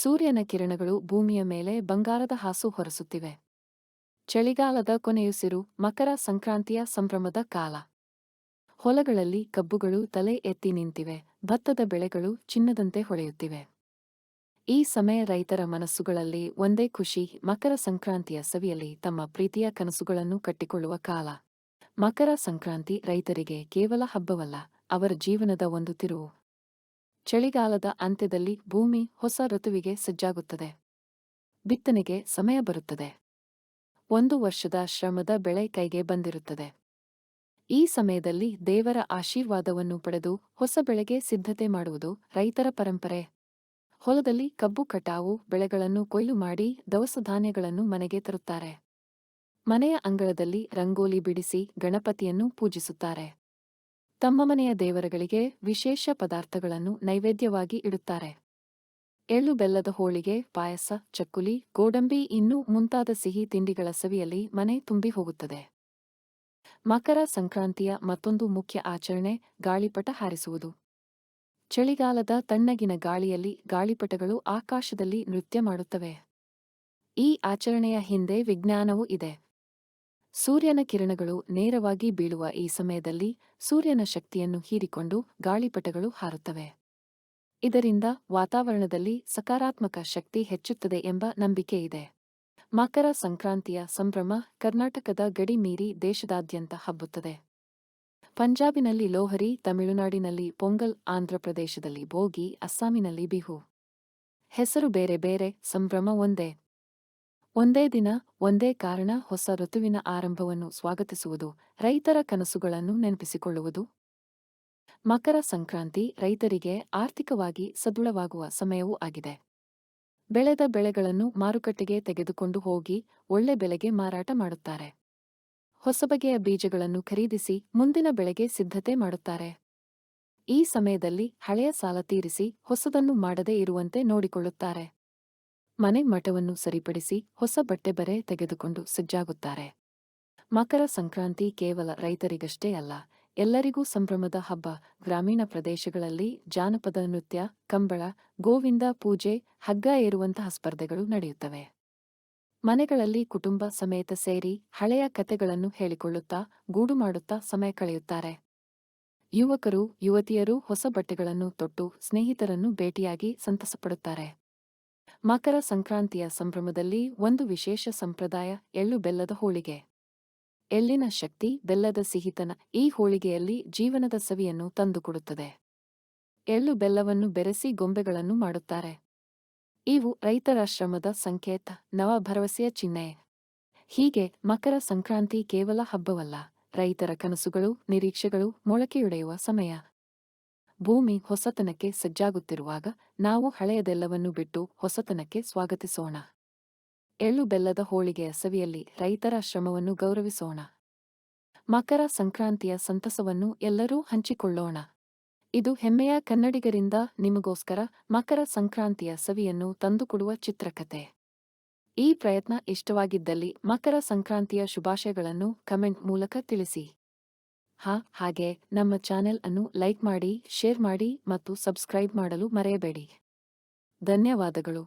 ಸೂರ್ಯನ ಕಿರಣಗಳು ಭೂಮಿಯ ಮೇಲೆ ಬಂಗಾರದ ಹಾಸು ಹೊರಸುತ್ತಿವೆ. ಚಳಿಗಾಲದ ಕೊನೆಯುಸಿರು ಮಕರ ಸಂಕ್ರಾಂತಿಯ ಸಂಭ್ರಮದ ಕಾಲ. ಹೊಲಗಳಲ್ಲಿ ಕಬ್ಬುಗಳು ತಲೆ ಎತ್ತಿ ನಿಂತಿವೆ, ಭತ್ತದ ಬೆಳೆಗಳು ಚಿನ್ನದಂತೆ ಹೊಳೆಯುತ್ತಿವೆ. ಈ ಸಮಯ ರೈತರ ಮನಸ್ಸುಗಳಲ್ಲಿ ಒಂದೇ ಖುಷಿ, ಮಕರ ಸಂಕ್ರಾಂತಿಯ ಸವಿಯಲ್ಲಿ ತಮ್ಮ ಪ್ರೀತಿಯ ಕನಸುಗಳನ್ನು ಕಟ್ಟಿಕೊಳ್ಳುವ ಕಾಲ. ಮಕರ ಸಂಕ್ರಾಂತಿ ರೈತರಿಗೆ ಕೇವಲ ಹಬ್ಬವಲ್ಲ, ಅವರ ಜೀವನದ ಒಂದು ತಿರುವು. ಚಳಿಗಾಲದ ಅಂತ್ಯದಲ್ಲಿ ಭೂಮಿ ಹೊಸ ಋತುವಿಗೆ ಸಜ್ಜಾಗುತ್ತದೆ. ಬಿತ್ತನೆಗೆ ಸಮಯ ಬರುತ್ತದೆ. ಒಂದು ವರ್ಷದ ಶ್ರಮದ ಬೆಳೆ ಕೈಗೆ ಬಂದಿರುತ್ತದೆ. ಈ ಸಮಯದಲ್ಲಿ ದೇವರ ಆಶೀರ್ವಾದವನ್ನು ಪಡೆದು ಹೊಸ ಬೆಳೆಗೆ ಸಿದ್ಧತೆ ಮಾಡುವುದು ರೈತರ ಪರಂಪರೆ. ಹೊಲದಲ್ಲಿ ಕಬ್ಬು ಕಟಾವು, ಬೆಳೆಗಳನ್ನು ಕೊಯ್ಲು ಮಾಡಿ ದವಸ ಧಾನ್ಯಗಳನ್ನು ಮನೆಗೆ ತರುತ್ತಾರೆ. ಮನೆಯ ಅಂಗಳದಲ್ಲಿ ರಂಗೋಲಿ ಬಿಡಿಸಿ ಗಣಪತಿಯನ್ನು ಪೂಜಿಸುತ್ತಾರೆ. ತಮ್ಮ ಮನೆಯ ದೇವರಗಳಿಗೆ ವಿಶೇಷ ಪದಾರ್ಥಗಳನ್ನು ನೈವೇದ್ಯವಾಗಿ ಇಡುತ್ತಾರೆ. ಎಳ್ಳು ಬೆಲ್ಲದ ಹೋಳಿಗೆ, ಪಾಯಸ, ಚಕ್ಕುಲಿ, ಗೋಡಂಬಿ, ಇನ್ನೂ ಮುಂತಾದ ಸಿಹಿ ತಿಂಡಿಗಳ ಸವಿಯಲ್ಲಿ ಮನೆ ತುಂಬಿ ಹೋಗುತ್ತದೆ. ಮಕರ ಸಂಕ್ರಾಂತಿಯ ಮತ್ತೊಂದು ಮುಖ್ಯ ಆಚರಣೆ ಗಾಳಿಪಟ ಹಾರಿಸುವುದು. ಚಳಿಗಾಲದ ತಣ್ಣಗಿನ ಗಾಳಿಯಲ್ಲಿ ಗಾಳಿಪಟಗಳು ಆಕಾಶದಲ್ಲಿ ನೃತ್ಯ ಮಾಡುತ್ತವೆ. ಈ ಆಚರಣೆಯ ಹಿಂದೆ ವಿಜ್ಞಾನವೂ ಇದೆ. ಸೂರ್ಯನ ಕಿರಣಗಳು ನೇರವಾಗಿ ಬೀಳುವ ಈ ಸಮಯದಲ್ಲಿ ಸೂರ್ಯನ ಶಕ್ತಿಯನ್ನು ಹೀರಿಕೊಂಡು ಗಾಳಿಪಟಗಳು ಹಾರುತ್ತವೆ. ಇದರಿಂದ ವಾತಾವರಣದಲ್ಲಿ ಸಕಾರಾತ್ಮಕ ಶಕ್ತಿ ಹೆಚ್ಚುತ್ತದೆ ಎಂಬ ನಂಬಿಕೆ ಇದೆ. ಮಕರ ಸಂಕ್ರಾಂತಿಯ ಸಂಭ್ರಮ ಕರ್ನಾಟಕದ ಗಡಿ ಮೀರಿ ದೇಶದಾದ್ಯಂತ ಹಬ್ಬುತ್ತದೆ. ಪಂಜಾಬಿನಲ್ಲಿ ಲೋಹರಿ, ತಮಿಳುನಾಡಿನಲ್ಲಿ ಪೊಂಗಲ್, ಆಂಧ್ರಪ್ರದೇಶದಲ್ಲಿ ಭೋಗಿ, ಅಸ್ಸಾಮಿನಲ್ಲಿ ಬಿಹು. ಹೆಸರು ಬೇರೆ ಬೇರೆ, ಸಂಭ್ರಮ ಒಂದೇ. ಒಂದೇ ದಿನ, ಒಂದೇ ಕಾರಣ ಹೊಸ ಋತುವಿನ ಆರಂಭವನ್ನು ಸ್ವಾಗತಿಸುವುದು, ರೈತರ ಕನಸುಗಳನ್ನು ನೆನಪಿಸಿಕೊಳ್ಳುವುದು. ಮಕರ ಸಂಕ್ರಾಂತಿ ರೈತರಿಗೆ ಆರ್ಥಿಕವಾಗಿ ಸದೃಢವಾಗುವ ಸಮಯವೂ ಆಗಿದೆ. ಬೆಳೆದ ಬೆಳೆಗಳನ್ನು ಮಾರುಕಟ್ಟೆಗೆ ತೆಗೆದುಕೊಂಡು ಹೋಗಿ ಒಳ್ಳೆ ಬೆಲೆಗೆ ಮಾರಾಟ ಮಾಡುತ್ತಾರೆ. ಹೊಸ ಬಗೆಯ ಬೀಜಗಳನ್ನು ಖರೀದಿಸಿ ಮುಂದಿನ ಬೆಳೆಗೆ ಸಿದ್ಧತೆ ಮಾಡುತ್ತಾರೆ. ಈ ಸಮಯದಲ್ಲಿ ಹಳೆಯ ಸಾಲ ತೀರಿಸಿ ಹೊಸದನ್ನು ಮಾಡದೇ ಇರುವಂತೆ ನೋಡಿಕೊಳ್ಳುತ್ತಾರೆ. ಮನೆ ಮಠವನ್ನು ಸರಿಪಡಿಸಿ ಹೊಸ ಬಟ್ಟೆ ಬರೆ ತೆಗೆದುಕೊಂಡು ಸಜ್ಜಾಗುತ್ತಾರೆ. ಮಕರ ಸಂಕ್ರಾಂತಿ ಕೇವಲ ರೈತರಿಗಷ್ಟೇ ಅಲ್ಲ, ಎಲ್ಲರಿಗೂ ಸಂಭ್ರಮದ ಹಬ್ಬ. ಗ್ರಾಮೀಣ ಪ್ರದೇಶಗಳಲ್ಲಿ ಜಾನಪದ ನೃತ್ಯ, ಕಂಬಳ, ಗೋವಿಂದ ಪೂಜೆ, ಹಗ್ಗ ಏರುವಂತಹ ಸ್ಪರ್ಧೆಗಳು ನಡೆಯುತ್ತವೆ. ಮನೆಗಳಲ್ಲಿ ಕುಟುಂಬ ಸಮೇತ ಸೇರಿ ಹಳೆಯ ಕತೆಗಳನ್ನು ಹೇಳಿಕೊಳ್ಳುತ್ತಾ, ಗೂಡು ಮಾಡುತ್ತಾ ಸಮಯ ಕಳೆಯುತ್ತಾರೆ. ಯುವಕರು, ಯುವತಿಯರು ಹೊಸ ಬಟ್ಟೆಗಳನ್ನು ತೊಟ್ಟು ಸ್ನೇಹಿತರನ್ನು ಭೇಟಿಯಾಗಿ ಸಂತಸಪಡುತ್ತಾರೆ. ಮಕರ ಸಂಕ್ರಾಂತಿಯ ಸಂಭ್ರಮದಲ್ಲಿ ಒಂದು ವಿಶೇಷ ಸಂಪ್ರದಾಯ ಎಳ್ಳು ಬೆಲ್ಲದ ಹೋಳಿಗೆ. ಎಳ್ಳಿನ ಶಕ್ತಿ, ಬೆಲ್ಲದ ಸಿಹಿತನ ಈ ಹೋಳಿಗೆಯಲ್ಲಿ ಜೀವನದ ಸವಿಯನ್ನು ತಂದುಕೊಡುತ್ತದೆ. ಎಳ್ಳು ಬೆಲ್ಲವನ್ನು ಬೆರೆಸಿ ಗೊಂಬೆಗಳನ್ನು ಮಾಡುತ್ತಾರೆ. ಇವು ರೈತರ ಶ್ರಮದ ಸಂಕೇತ ನವ ಭರವಸೆಯ ಚಿಹ್ನೆ. ಹೀಗೆ ಮಕರ ಸಂಕ್ರಾಂತಿ ಕೇವಲ ಹಬ್ಬವಲ್ಲ, ರೈತರ ಕನಸುಗಳು, ನಿರೀಕ್ಷೆಗಳು ಮೊಳಕೆಯೊಡೆಯುವ ಸಮಯ. ಭೂಮಿ ಹೊಸತನಕ್ಕೆ ಸಜ್ಜಾಗುತ್ತಿರುವಾಗ ನಾವು ಹಳೆಯದೆಲ್ಲವನ್ನು ಬಿಟ್ಟು ಹೊಸತನಕ್ಕೆ ಸ್ವಾಗತಿಸೋಣ. ಎಳ್ಳು ಬೆಲ್ಲದ ಹೋಳಿಗೆಯ ಸವಿಯಲ್ಲಿ ರೈತರ ಶ್ರಮವನ್ನು ಗೌರವಿಸೋಣ. ಮಕರ ಸಂಕ್ರಾಂತಿಯ ಸಂತಸವನ್ನು ಎಲ್ಲರೂ ಹಂಚಿಕೊಳ್ಳೋಣ. ಇದು ಹೆಮ್ಮೆಯ ಕನ್ನಡಿಗರಿಂದ ನಿಮಗೋಸ್ಕರ ಮಕರ ಸಂಕ್ರಾಂತಿಯ ಸವಿಯನ್ನು ತಂದುಕೊಡುವ ಚಿತ್ರಕಥೆ ಈ ಪ್ರಯತ್ನ ಇಷ್ಟವಾಗಿದ್ದಲ್ಲಿ ಮಕರ ಸಂಕ್ರಾಂತಿಯ ಶುಭಾಶಯಗಳನ್ನು ಕಮೆಂಟ್ ಮೂಲಕ ತಿಳಿಸಿ. ಹಾ ಹಾಗೆ. ನಮ್ಮ ಚಾನೆಲ್ ಅನ್ನು ಲೈಕ್ ಮಾಡಿ ಶೇರ್ ಮಾಡಿ ಮತ್ತು ಸಬ್ಸ್ಕ್ರೈಬ್ ಮಾಡಲು ಮರೆಯಬೇಡಿ. ಧನ್ಯವಾದಗಳು.